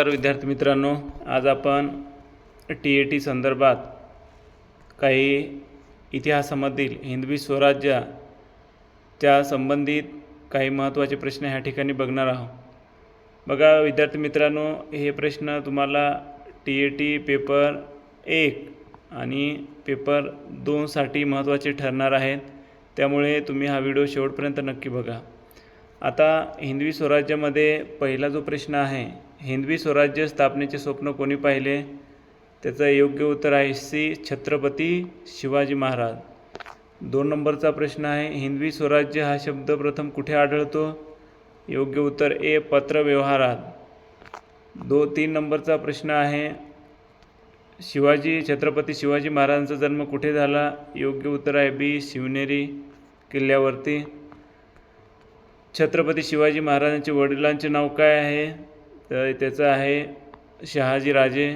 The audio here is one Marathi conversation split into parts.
तर विद्यार्थी मित्रांनो आज आपण टी ए टी संदर्भात काही इतिहासामधील हिंदवी स्वराज्य त्या संबंधित काही महत्त्वाचे प्रश्न ह्या ठिकाणी बघणार आहोत. बघा विद्यार्थी मित्रांनो हे प्रश्न तुम्हाला टी ए टी पेपर एक आणि पेपर दोनसाठी महत्त्वाचे ठरणार आहेत. त्यामुळे तुम्ही हा व्हिडिओ शेवटपर्यंत नक्की बघा. आता हिंदवी स्वराज्यामध्ये पहिला जो प्रश्न आहे हिंदवी स्वराज्य स्थापनेचे स्वप्न कोणी पाहिले? त्याचं योग्य उत्तर आहे सी छत्रपती शिवाजी महाराज. दोन नंबरचा प्रश्न आहे हिंदवी स्वराज्य हा शब्द प्रथम कुठे आढळतो? योग्य उत्तर ए पत्रव्यवहारात. दो तीन नंबरचा प्रश्न आहे शिवाजी छत्रपती शिवाजी महाराजांचा जन्म कुठे झाला? योग्य उत्तर आहे बी शिवनेरी किल्ल्यावरती. छत्रपती शिवाजी महाराजांचे वडिलांचे नाव काय आहे? तर त्याचं आहे शहाजीराजे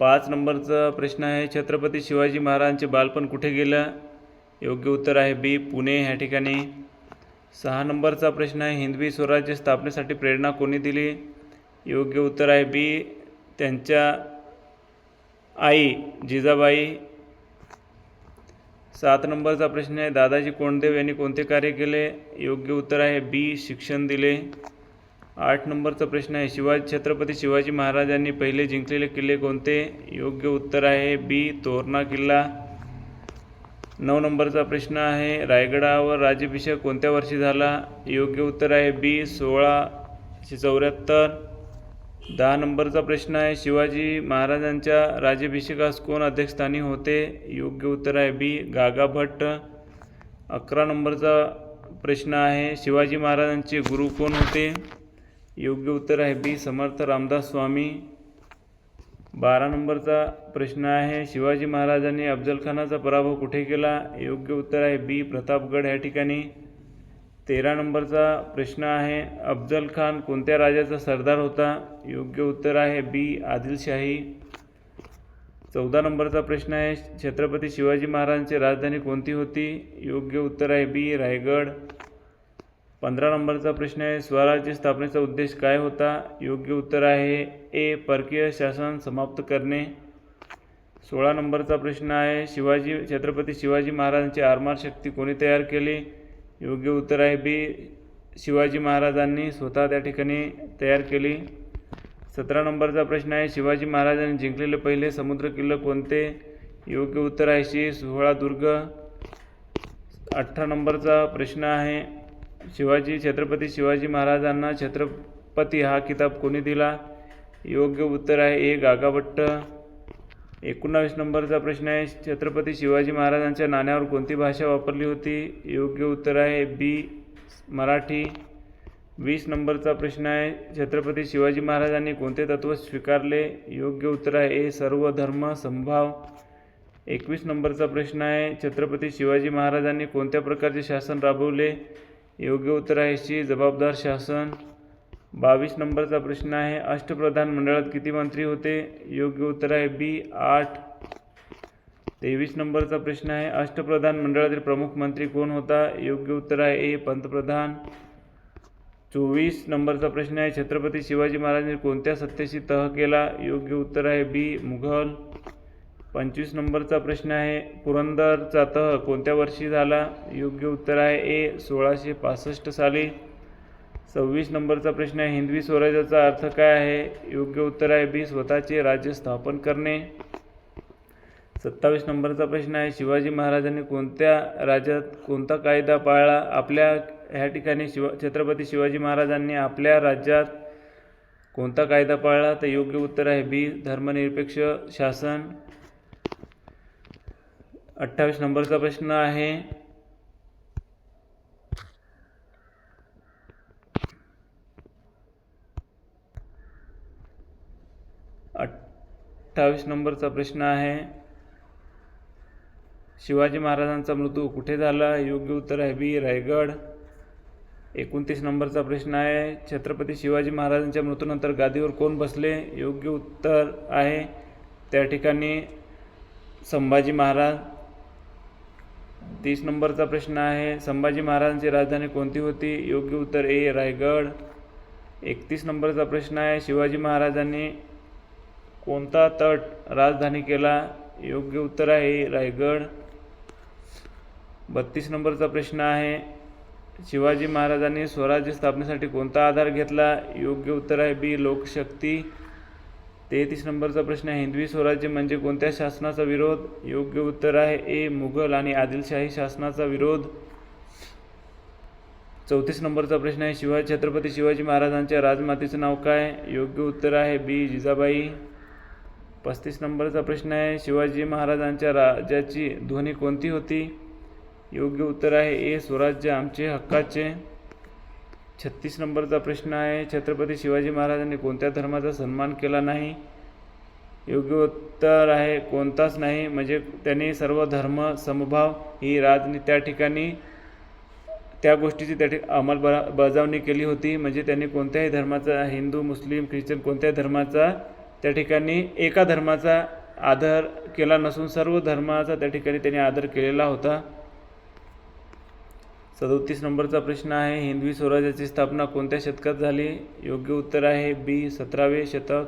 पाच नंबरचा प्रश्न आहे छत्रपती शिवाजी महाराजांचे बालपण कुठे गेलं? योग्य उत्तर आहे बी पुणे. ह्या ठिकाणी सहा नंबरचा प्रश्न आहे हिंदवी स्वराज्य स्थापनेसाठी प्रेरणा कोणी दिली? योग्य उत्तर आहे बी त्यांच्या आई जिजाबाई. सात नंबरचा प्रश्न आहे दादाजी कोंडदेव यांनी कोणते कार्य केले? योग्य उत्तर आहे बी शिक्षण दिले. आठ नंबरचा प्रश्न आहे. शिवाजी छत्रपती शिवाजी महाराजांनी पहिले जिंकलेले किल्ले कोणते? योग्य उत्तर आहे बी तोरणा किल्ला. नऊ नंबरचा प्रश्न आहे रायगडावर राज्याभिषेक कोणत्या वर्षी झाला? योग्य उत्तर आहे बी सोळाशे चौऱ्याहत्तर. दहा नंबरचा प्रश्न आहे शिवाजी महाराजांच्या राज्याभिषेकास कोण अध्यक्षस्थानी होते? योग्य उत्तर आहे बी गागा भट्ट. अकरा नंबरचा प्रश्न आहे शिवाजी महाराजांचे गुरु कोण होते? योग्य उत्तर आहे. बी. समर्थ रामदास स्वामी. बारा नंबरचा प्रश्न आहे. शिवाजी महाराजांनी अफजलखानाचा पराभव कुठे केला? योग्य उत्तर आहे. बी. प्रतापगड. या ठिकाणी तेरा नंबरचा प्रश्न आहे. अफजल खान कोणत्या राजाचा सरदार होता? योग्य उत्तर आहे. बी. आदिलशाही. चौदा नंबरचा प्रश्न आहे. छत्रपती शिवाजी महाराजांची राजधानी कोणती होती? योग्य उत्तर आहे. बी. रायगड. पंधरा नंबरचा प्रश्न आहे स्वराज्य स्थापनेचा उद्देश काय होता? योग्य उत्तर आहे ए परकीय शासन समाप्त करणे. सोळा नंबरचा प्रश्न आहे शिवाजी छत्रपती शिवाजी महाराजांची आरमार शक्ती कोणी तयार केली? योग्य उत्तर आहे बी शिवाजी महाराजांनी स्वतः त्या ठिकाणी तयार केली. सतरा नंबरचा प्रश्न आहे शिवाजी महाराजांनी जिंकलेले पहिले समुद्र किल्ले कोणते? योग्य उत्तर आहे शी सोहळा दुर्ग. अठरा नंबरचा प्रश्न आहे शिवाजी छत्रपती शिवाजी महाराजांना छत्रपती हा किताब कोणी दिला? योग्य उत्तर आहे ए. गागाभट्ट एकोणावीस नंबरचा प्रश्न आहे छत्रपती शिवाजी महाराजांच्या नाण्यावर कोणती भाषा वापरली होती? योग्य उत्तर आहे बी. मराठी. वीस नंबरचा प्रश्न आहे छत्रपती शिवाजी महाराजांनी कोणते तत्त्व स्वीकारले? योग्य उत्तर आहे ए. सर्व धर्म संभाव एकवीस नंबरचा प्रश्न आहे छत्रपती शिवाजी महाराजांनी कोणत्या प्रकारचे शासन राबवले? योग्य उत्तर आहे. शी जबाबदार शासन. बावीस नंबरचा प्रश्न आहे. अष्टप्रधान मंडळात किती मंत्री होते? योग्य उत्तर आहे. बी आठ. तेवीस नंबरचा प्रश्न आहे. अष्टप्रधान मंडळातील प्रमुख मंत्री कोण होता? योग्य उत्तर आहे. ए पंतप्रधान. चोवीस नंबरचा प्रश्न आहे. छत्रपती शिवाजी महाराजांनी कोणत्या सत्तेशी तह केला? योग्य उत्तर आहे. बी मुघल. पंचवीस नंबरचा प्रश्न आहे. पुरंदरचा तह कोणत्या वर्षी झाला? योग्य उत्तर आहे ए सोळाशे पासष्ट साली. सव्वीस नंबरचा प्रश्न आहे. हिंदवी स्वराज्याचा अर्थ काय आहे? योग्य उत्तर आहे बी स्वतःचे राज्य स्थापन करणे. सत्तावीस नंबरचा प्रश्न आहे. शिवाजी महाराजांनी कोणत्या राज्यात कोणता कायदा पाळला? आपल्या ह्या ठिकाणी शिवा छत्रपती शिवाजी महाराजांनी आपल्या राज्यात कोणता कायदा पाळला? तर योग्य उत्तर आहे बी धर्मनिरपेक्ष शासन. अठ्ठावीस नंबरचा प्रश्न आहे. अठ्ठावीस नंबरचा प्रश्न आहे. शिवाजी महाराजांचा मृत्यू कुठे झाला? योग्य उत्तर आहे बी रायगड. एकोणतीस नंबरचा प्रश्न आहे. छत्रपती शिवाजी महाराजांच्या मृत्यूनंतर गादीवर कोण बसले? योग्य उत्तर आहे. त्या ठिकाणी संभाजी महाराज तीस नंबरचा प्रश्न आहे. संभाजी महाराजांची राजधानी कोणती होती? योग्य उत्तर ए रायगड. एकतीस नंबरचा प्रश्न आहे. शिवाजी महाराजांनी कोणता तट राजधानी केला? योग्य उत्तर आहे रायगड. बत्तीस नंबरचा प्रश्न आहे. शिवाजी महाराजांनी स्वराज्य स्थापनेसाठी कोणता आधार घेतला? योग्य उत्तर आहे बी लोकशक्ती. तेहतीस नंबरचा प्रश्न आहे. हिंदवी स्वराज्य म्हणजे कोणत्या शासनाचा विरोध? योग्य उत्तर आहे ए मुघल आणि आदिलशाही शासनाचा विरोध. चौतीस नंबरचा प्रश्न आहे शिवाजी छत्रपती शिवाजी महाराजांच्या राजमातेचं नाव काय? योग्य उत्तर आहे बी जिजाबाई. पस्तीस नंबरचा प्रश्न आहे शिवाजी महाराजांच्या राजाची ध्वनी कोणती होती? योग्य उत्तर आहे ए स्वराज्य आमचे हक्काचे. छत्तीस नंबरचा प्रश्न आहे. छत्रपती शिवाजी महाराजांनी कोणत्या धर्माचा सन्मान केला नाही? योग्य उत्तर आहे कोणताच नाही. म्हणजे त्यांनी सर्व धर्म समभाव ही राजनी त्या ठिकाणी त्या गोष्टीची त्या ठिक अंमलबरा बजावणी केली होती. म्हणजे त्यांनी कोणत्याही धर्माचा हिंदू मुस्लिम ख्रिश्चन कोणत्याही धर्माचा त्या ठिकाणी एका धर्माचा आदर केला नसून सर्व धर्माचा त्या ठिकाणी त्यांनी आदर केलेला होता. सदोतीस नंबरचा प्रश्न आहे. हिंदवी स्वराज्याची स्थापना कोणत्या शतकात झाली? योग्य उत्तर आहे बी सतरावे शतक.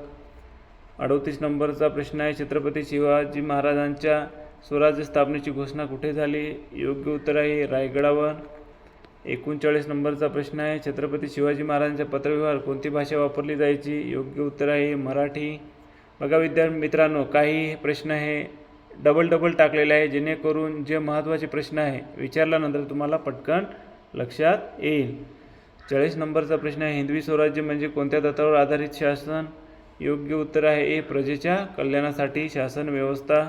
अडोतीस नंबरचा प्रश्न आहे. छत्रपती शिवाजी महाराजांच्या स्वराज्य स्थापनेची घोषणा कुठे झाली? योग्य उत्तर आहे रायगडावर. एकोणचाळीस नंबरचा प्रश्न आहे. छत्रपती शिवाजी महाराजांच्या पत्रव्यवहार कोणती भाषा वापरली जायची? योग्य उत्तर आहे मराठी. बघा विद्यार्थी मित्रांनो काही प्रश्न हे डबल डबल टाकलेले आहे जेणेकरून जे महत्त्वाचे प्रश्न आहे विचारल्यानंतर तुम्हाला पटकन लक्षात येईल. चाळीस नंबरचा प्रश्न आहे हिंदवी स्वराज्य म्हणजे कोणत्या तत्वावर आधारित शासन? योग्य उत्तर आहे ए प्रजेच्या कल्याणासाठी शासन व्यवस्था.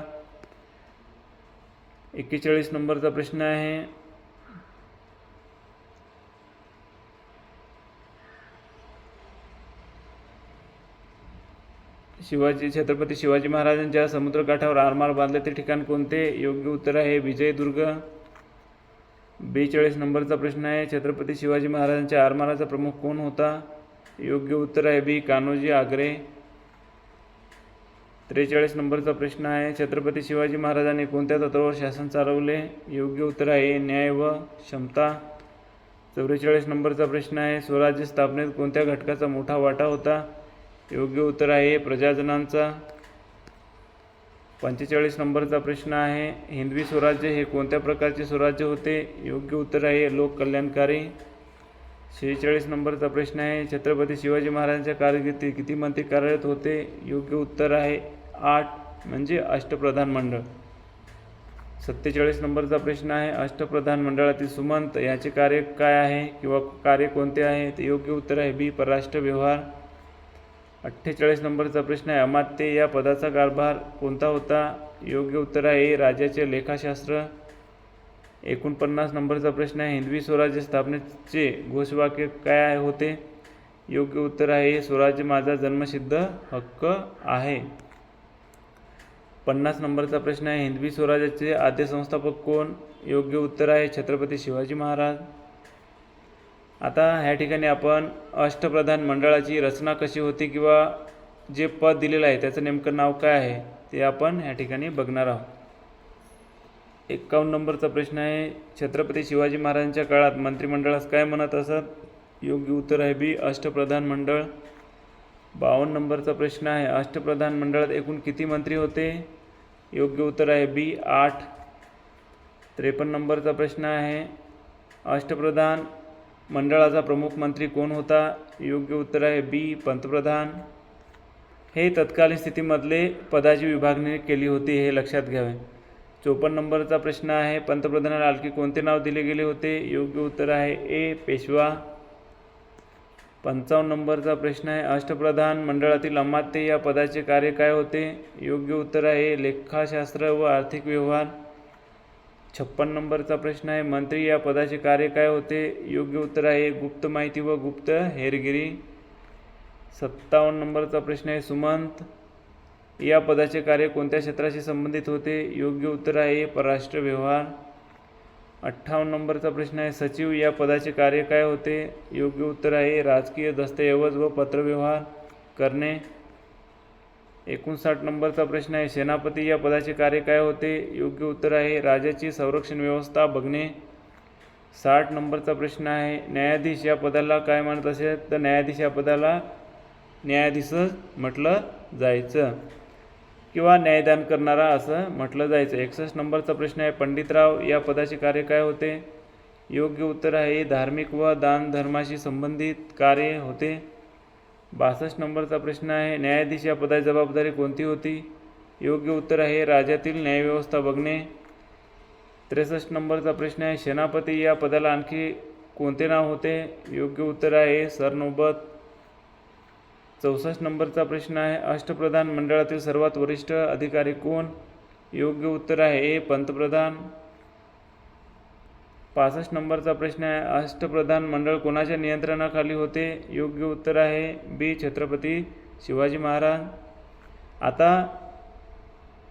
एक्केचाळीस नंबरचा प्रश्न आहे शिवाजी छत्रपती शिवाजी महाराजांच्या समुद्रकाठावर आरमार बांधले ते ठिकाण कोणते? योग्य उत्तर आहे विजयदुर्ग. बेचाळीस नंबरचा प्रश्न आहे. छत्रपती शिवाजी महाराजांच्या आरमाराचा प्रमुख कोण होता? योग्य उत्तर आहे बी. कान्होजी आग्रे. त्रेचाळीस नंबरचा प्रश्न आहे. छत्रपती शिवाजी महाराजांनी कोणत्या तत्वावर शासन चालवले? योग्य उत्तर आहे न्याय व क्षमता. चौवेचाळीस नंबरचा प्रश्न आहे. स्वराज्य स्थापनेत कोणत्या घटकाचा मोठा वाटा होता? योग्य उत्तर आहे. प्रजाजनांचा पंचेचाळीस नंबरचा प्रश्न आहे. हिंदवी स्वराज्य हे कोणत्या प्रकारचे स्वराज्य होते? योग्य उत्तर आहे. लोककल्याणकारी शेहेचाळीस नंबरचा प्रश्न आहे. छत्रपती शिवाजी महाराजांच्या कारकिर्दीत किती मंत्री कार्यरत होते? योग्य उत्तर आहे. आठ म्हणजे अष्टप्रधान मंडळ. सत्तेचाळीस नंबरचा प्रश्न आहे. अष्टप्रधान मंडळातील सुमंत याचे कार्य काय आहे? किंवा कार्य कोणते आहे? ते योग्य उत्तर आहे. बी परराष्ट्र व्यवहार. अठ्ठेचाळीस नंबरचा प्रश्न आहे. अमात्य या पदाचा कारभार कोणता होता? योग्य उत्तर आहे राज्याचे लेखाशास्त्र. एकोणपन्नास नंबरचा प्रश्न आहे. हिंदवी स्वराज्य स्थापनेचे घोषवाक्य काय होते? योग्य उत्तर आहे स्वराज्य माझा जन्मसिद्ध हक्क आहे. पन्नास नंबरचा प्रश्न आहे. हिंदवी स्वराज्याचे आद्य संस्थापक कोण? योग्य उत्तर आहे छत्रपती शिवाजी महाराज. आता ह्या ठिकाणी आपण अष्टप्रधान मंडळाची रचना कशी होती किंवा जे पद दिलेलं आहे त्याचं नेमकं नाव काय आहे ते आपण ह्या ठिकाणी बघणार आहोत. एकावन्न नंबरचा प्रश्न आहे छत्रपती शिवाजी महाराजांच्या काळात मंत्रिमंडळास काय म्हणत असत? योग्य उत्तर आहे बी अष्टप्रधान मंडळ. बावन्न नंबरचा प्रश्न आहे अष्टप्रधान मंडळात एकूण किती मंत्री होते? योग्य उत्तर आहे बी आठ. त्रेपन्न नंबरचा प्रश्न आहे अष्टप्रधान मंडळाचा प्रमुख मंत्री कोण होता? योग्य उत्तर आहे बी पंतप्रधान. हे तत्कालीन स्थितीमधले पदाची विभागणी केली होती हे लक्षात घ्यावे चोपन्न नंबरचा प्रश्न आहे पंतप्रधानाला आणखी कोणते नाव दिले गेले होते? योग्य उत्तर आहे ए पेशवा. पंचावन्न नंबरचा प्रश्न आहे अष्टप्रधान मंडळातील अमात्य या पदाचे कार्य काय होते? योग्य उत्तर आहे लेखाशास्त्र व आर्थिक व्यवहार. छप्पन नंबरचा प्रश्न आहे. मंत्री या पदाचे कार्य काय होते? योग्य उत्तर आहे. गुप्त माहिती व गुप्त हेरगिरी. सत्तावन्न नंबरचा प्रश्न आहे. सुमंत या पदाचे कार्य कोणत्या क्षेत्राशी संबंधित होते? योग्य उत्तर आहे. परराष्ट्र व्यवहार. अठ्ठावन्न नंबरचा प्रश्न आहे. सचिव या पदाचे कार्य काय होते? योग्य उत्तर आहे. राजकीय दस्तऐवज व पत्रव्यवहार करणे. एकोणसाठ नंबरचा प्रश्न आहे. सेनापती या पदाचे कार्य काय होते? योग्य उत्तर आहे. राजाची संरक्षण व्यवस्था बघणे. साठ नंबरचा प्रश्न आहे. न्यायाधीश या पदाला काय म्हणत असेल? तर न्यायाधीश या पदाला न्यायाधीशच म्हटलं जायचं. किंवा न्यायदान करणारा असं म्हटलं जायचं. एकसष्ट नंबरचा प्रश्न आहे. पंडितराव या पदाचे कार्य काय होते? योग्य उत्तर आहे. धार्मिक व दान धर्माशी संबंधित कार्य होते. बासष्ट नंबरचा प्रश्न आहे न्यायाधीश या पदाची जबाबदारी कोणती होती? योग्य उत्तर आहे राज्यातील न्यायव्यवस्था बघणे. त्रेसष्ट नंबरचा प्रश्न आहे सेनापती या पदाला आणखी कोणते नाव होते? योग्य उत्तर आहे सरनोबत चौसष्ट नंबरचा प्रश्न आहे अष्टप्रधान मंडळातील सर्वात वरिष्ठ अधिकारी कोण? योग्य उत्तर आहे ए. पंतप्रधान. पासष्ट नंबरचा प्रश्न आहे. अष्टप्रधान मंडळ कोणाच्या नियंत्रणाखाली होते? योग्य उत्तर आहे बी छत्रपती शिवाजी महाराज. आता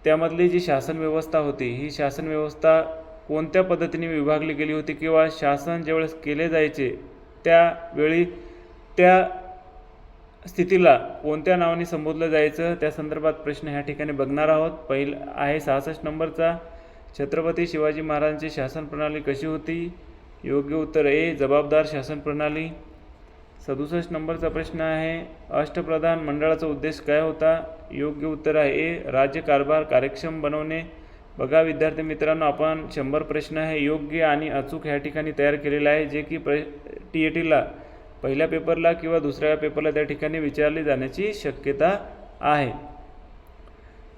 त्यामधली जी शासन व्यवस्था होती ही शासन व्यवस्था कोणत्या पद्धतीने विभागली गेली होती किंवा शासन ज्यावेळेस केले जायचे त्यावेळी त्या स्थितीला कोणत्या नावाने संबोधलं जायचं त्या संदर्भात प्रश्न ह्या ठिकाणी बघणार आहोत. पहिला आहे सहासष्ट नंबरचा. छत्रपती शिवाजी महाराजांची शासन प्रणाली कशी होती? योग्य उत्तर ए जबाबदार शासन प्रणाली. सदुसष्ट नंबरचा प्रश्न आहे अष्टप्रधान मंडळाचा उद्देश काय होता? योग्य उत्तर आहे ए राज्यकारभार कार्यक्षम बनवणे. बघा विद्यार्थी मित्रांनो आपण शंभर प्रश्न हे योग्य आणि अचूक ह्या ठिकाणी तयार केलेलं आहे जे की प्र टी ए टीला पहिल्या पेपरला किंवा दुसऱ्या पेपरला त्या ठिकाणी विचारली जाण्याची शक्यता आहे.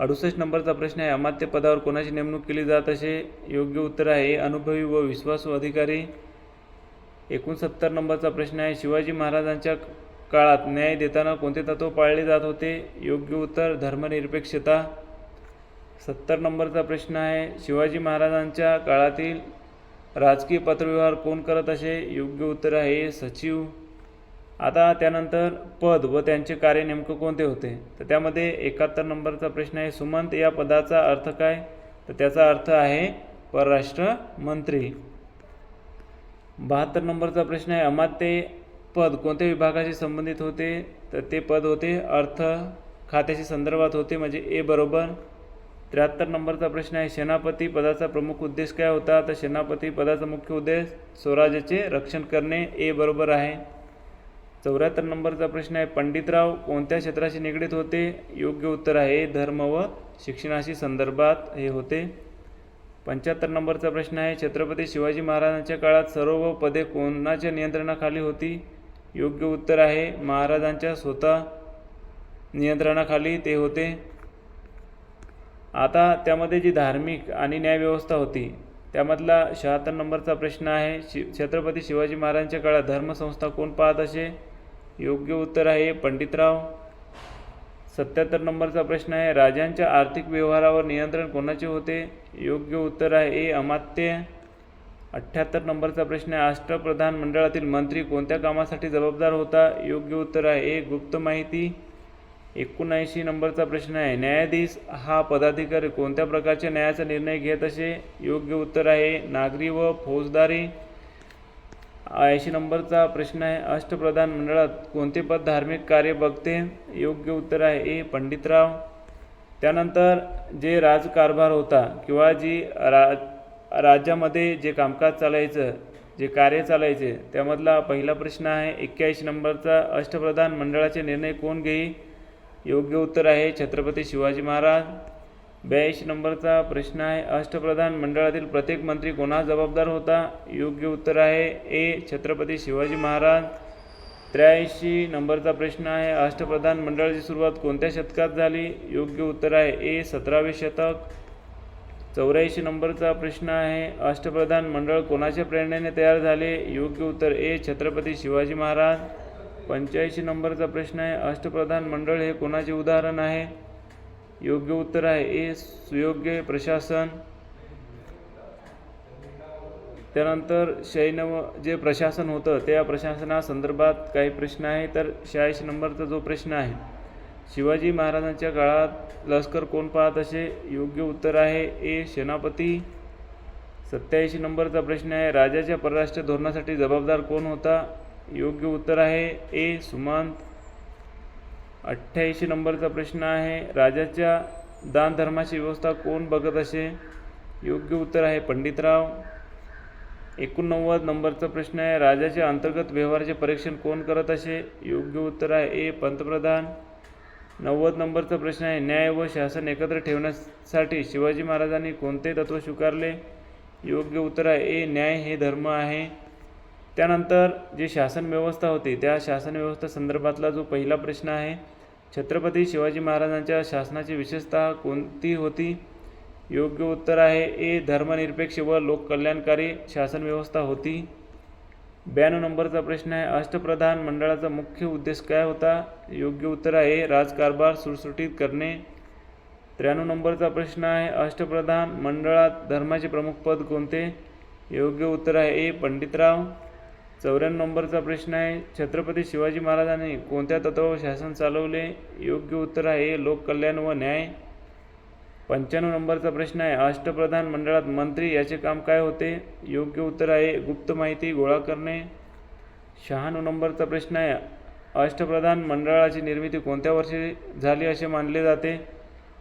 अडुसष्ट नंबरचा प्रश्न आहे. अमात्य पदावर कोणाची नेमणूक केली जात असे? योग्य उत्तर आहे. अनुभवी व विश्वासू अधिकारी. एकोणसत्तर नंबरचा प्रश्न आहे. शिवाजी महाराजांच्या काळात न्याय देताना कोणते तत्व पाळले जात होते? योग्य उत्तर धर्मनिरपेक्षता. सत्तर नंबरचा प्रश्न आहे. शिवाजी महाराजांच्या काळातील राजकीय पत्रव्यवहार कोण करत असे? योग्य उत्तर आहे सचिव आता त्यानंतर पद व त्यांचे कार्य नेमकं कोणते होते? तर त्यामध्ये एकाहत्तर नंबरचा प्रश्न आहे सुमंत या पदाचा अर्थ काय? तर त्याचा अर्थ आहे परराष्ट्र मंत्री बहात्तर नंबरचा प्रश्न आहे अमात्य पद कोणत्या विभागाशी संबंधित होते? तर ते पद होते अर्थ खात्याशी संदर्भात होते म्हणजे ए बरोबर. त्र्याहत्तर नंबरचा प्रश्न आहे सेनापती पदाचा प्रमुख उद्देश काय होता? तर सेनापती पदाचा मुख्य उद्देश स्वराज्याचे रक्षण करणे ए बरोबर आहे. चौऱ्याहत्तर नंबरचा प्रश्न आहे. पंडितराव कोणत्या क्षेत्राशी निगडीत होते? योग्य उत्तर आहे धर्म व शिक्षणाशी संदर्भात हे होते. पंच्याहत्तर नंबरचा प्रश्न आहे छत्रपती शिवाजी महाराजांच्या काळात सर्व पदे कोणाच्या नियंत्रणाखाली होती? योग्य उत्तर आहे महाराजांच्या स्वतः नियंत्रणाखाली ते होते. आता त्यामध्ये जी धार्मिक आणि न्यायव्यवस्था होती त्यामधला शहात्तर नंबरचा प्रश्न आहे शि छत्रपती शिवाजी महाराजांच्या काळात धर्मसंस्था कोण पाहत असे? योग्य उत्तर आहे पंडितराव. सत्याहत्तर नंबरचा प्रश्न आहे राजांच्या आर्थिक व्यवहारावर नियंत्रण कोणाचे होते? योग्य उत्तर आहे ए. अमात्य. अठ्ठ्याहत्तर नंबरचा प्रश्न आहे राष्ट्रप्रधान मंडळातील मंत्री कोणत्या कामासाठी जबाबदार होता? योग्य उत्तर आहे ए. गुप्त माहिती. एकोणऐंशी नंबरचा प्रश्न आहे न्यायाधीश हा पदाधिकारी कोणत्या प्रकारच्या न्यायाचा निर्णय घेत असे? योग्य उत्तर आहे नागरी व फौजदारी. ऐंशी नंबरचा प्रश्न आहे. अष्टप्रधान मंडळात कोणते पद धार्मिक कार्य बघते? योग्य उत्तर आहे ए. पंडितराव. त्यानंतर जे राजकारभार होता किंवा जी रा राज्यामध्ये जे कामकाज चालायचं जे कार्य चालायचे त्यामधला पहिला प्रश्न आहे. एक्क्याऐंशी नंबरचा अष्टप्रधान मंडळाचे निर्णय कोण घेई योग्य उत्तर आहे छत्रपती शिवाजी महाराज. ब्याऐंशी नंबरचा प्रश्न आहे. अष्टप्रधान मंडळातील प्रत्येक मंत्री कोणा जबाबदार होता? योग्य उत्तर आहे ए. छत्रपती शिवाजी महाराज. त्र्याऐंशी नंबरचा प्रश्न आहे. अष्टप्रधान मंडळाची सुरुवात कोणत्या शतकात झाली? योग्य उत्तर आहे ए. सतरावे शतक. चौऱ्याऐंशी नंबरचा प्रश्न आहे. अष्टप्रधान मंडळ कोणाच्या प्रेरणेने तयार झाले? योग्य उत्तर ए. छत्रपती शिवाजी महाराज. पंच्याऐंशी नंबरचा प्रश्न आहे. अष्टप्रधान मंडळ हे कोणाचे उदाहरण आहे? योग्य उत्तर आहे. ए सुयोग्य प्रशासन. त्यानंतर शैनव जे प्रशासन होतं त्या प्रशासनासंदर्भात काही प्रश्न आहे तर शहाऐंशी नंबरचा जो प्रश्न आहे शिवाजी महाराजांच्या काळात लष्कर कोण पाहत असे? योग्य उत्तर आहे ए सेनापती. सत्याऐंशी नंबरचा प्रश्न आहे राजाच्या परराष्ट्र धोरणासाठी जबाबदार कोण होता? योग्य उत्तर आहे ए सुमंत. अठ्ठ्याऐंशी नंबरचा प्रश्न आहे. राजाच्या दानधर्माची व्यवस्था कोण बघत असे? योग्य उत्तर आहे पंडितराव. एकोणनव्वद नंबरचा प्रश्न आहे. राजाच्या अंतर्गत व्यवहाराचे परीक्षण कोण करत असे? योग्य उत्तर आहे ए. पंतप्रधान. नव्वद नंबरचा प्रश्न आहे. न्याय व शासन एकत्र ठेवण्यासाठी शिवाजी महाराजांनी कोणते तत्त्व स्वीकारले? योग्य उत्तर आहे ए. न्याय हे धर्म आहे. त्यानंतर जे शासन व्यवस्था होती त्या शासन व्यवस्था संदर्भातला जो पहिला प्रश्न आहे छत्रपती शिवाजी महाराजांच्या शासनाची विशेषता कोणती होती? योग्य उत्तर आहे ए धर्मनिरपेक्ष व लोककल्याणकारी शासन व्यवस्था होती. ब्याण्णव नंबरचा प्रश्न आहे अष्टप्रधान मंडळाचा मुख्य उद्देश काय होता? योग्य उत्तर आहे राजकारभार सुटसुटीत करणे. त्र्याण्णव नंबरचा प्रश्न आहे अष्टप्रधान मंडळात धर्माचे प्रमुख पद कोणते? योग्य उत्तर आहे ए पंडितराव. चौऱ्याण्णव नंबरचा प्रश्न आहे. छत्रपती शिवाजी महाराजांनी कोणत्या तत्वावर शासन चालवले? योग्य उत्तर आहे लोककल्याण व न्याय. पंच्याण्णव नंबरचा प्रश्न आहे अष्टप्रधान मंडळात मंत्री याचे काम काय होते? योग्य उत्तर आहे गुप्त माहिती गोळा करणे. शहाण्णव नंबरचा प्रश्न आहे अष्टप्रधान मंडळाची निर्मिती कोणत्या वर्षी झाली असे मानले जाते?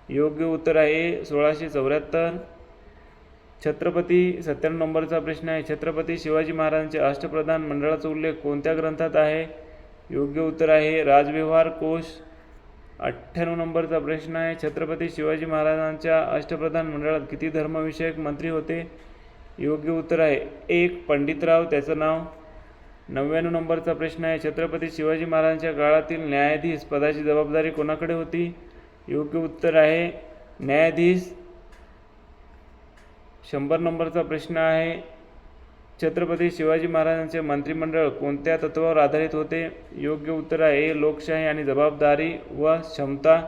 योग्य उत्तर आहे सोळाशे चौऱ्याहत्तर. छत्रपती सत्त्याण्णव नंबरचा प्रश्न आहे. छत्रपती शिवाजी महाराजांचे अष्टप्रधान मंडळाचा उल्लेख कोणत्या ग्रंथात आहे? योग्य उत्तर आहे. राजव्यवहार कोश अठ्ठ्याण्णव नंबरचा प्रश्न आहे. छत्रपती शिवाजी महाराजांच्या अष्टप्रधान मंडळात किती धर्मविषयक मंत्री होते? योग्य उत्तर आहे. एक पंडितराव त्याचं नाव. नव्याण्णव नंबरचा प्रश्न आहे. छत्रपती शिवाजी महाराजांच्या काळातील न्यायाधीश पदाची जबाबदारी कोणाकडे होती? योग्य उत्तर आहे. न्यायाधीश शंभर नंबरचा प्रश्न आहे. छत्रपती शिवाजी महाराजांचे मंत्रिमंडळ कोणत्या तत्वावर आधारित होते? योग्य उत्तर आहे ए लोकशाही आणि जबाबदारी व क्षमता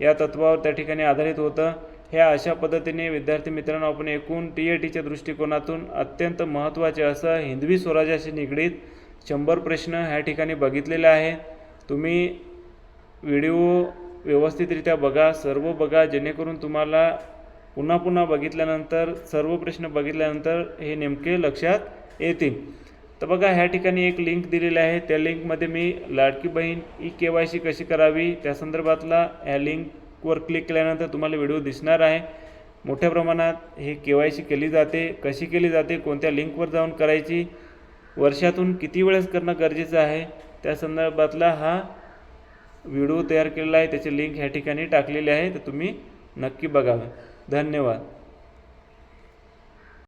या तत्वावर त्या ठिकाणी आधारित होतं. ह्या अशा पद्धतीने विद्यार्थी मित्रांनो आपण एकूण टी ए टीच्या दृष्टिकोनातून अत्यंत महत्त्वाचे असं हिंदवी स्वराज्याशी निगडीत शंभर प्रश्न ह्या ठिकाणी बघितलेले आहे तुम्ही व्हिडिओ व्यवस्थितरित्या बघा सर्व बघा जेणेकरून तुम्हाला पुन्हा पुन्हा बघितल्यानंतर सर्व प्रश्न बघितल्यानंतर हे नेमके लक्षात येतील. तर बघा ह्या ठिकाणी एक लिंक दिलेली आहे. त्या लिंकमध्ये मी लाडकी बहीण ई के वाय सी कशी करावी त्या संदर्भातला ह्या लिंकवर क्लिक केल्यानंतर तुम्हाला व्हिडिओ दिसणार आहे. मोठ्या प्रमाणात हे के वाय सी केली जाते. कशी केली जाते कोणत्या लिंकवर जाऊन करायची वर्षातून किती वेळेस करणं गरजेचं आहे त्या संदर्भातला हा व्हिडिओ तयार केलेला आहे. त्याची लिंक ह्या ठिकाणी टाकलेली आहे. तर तुम्ही नक्की बघावे धन्यवाद.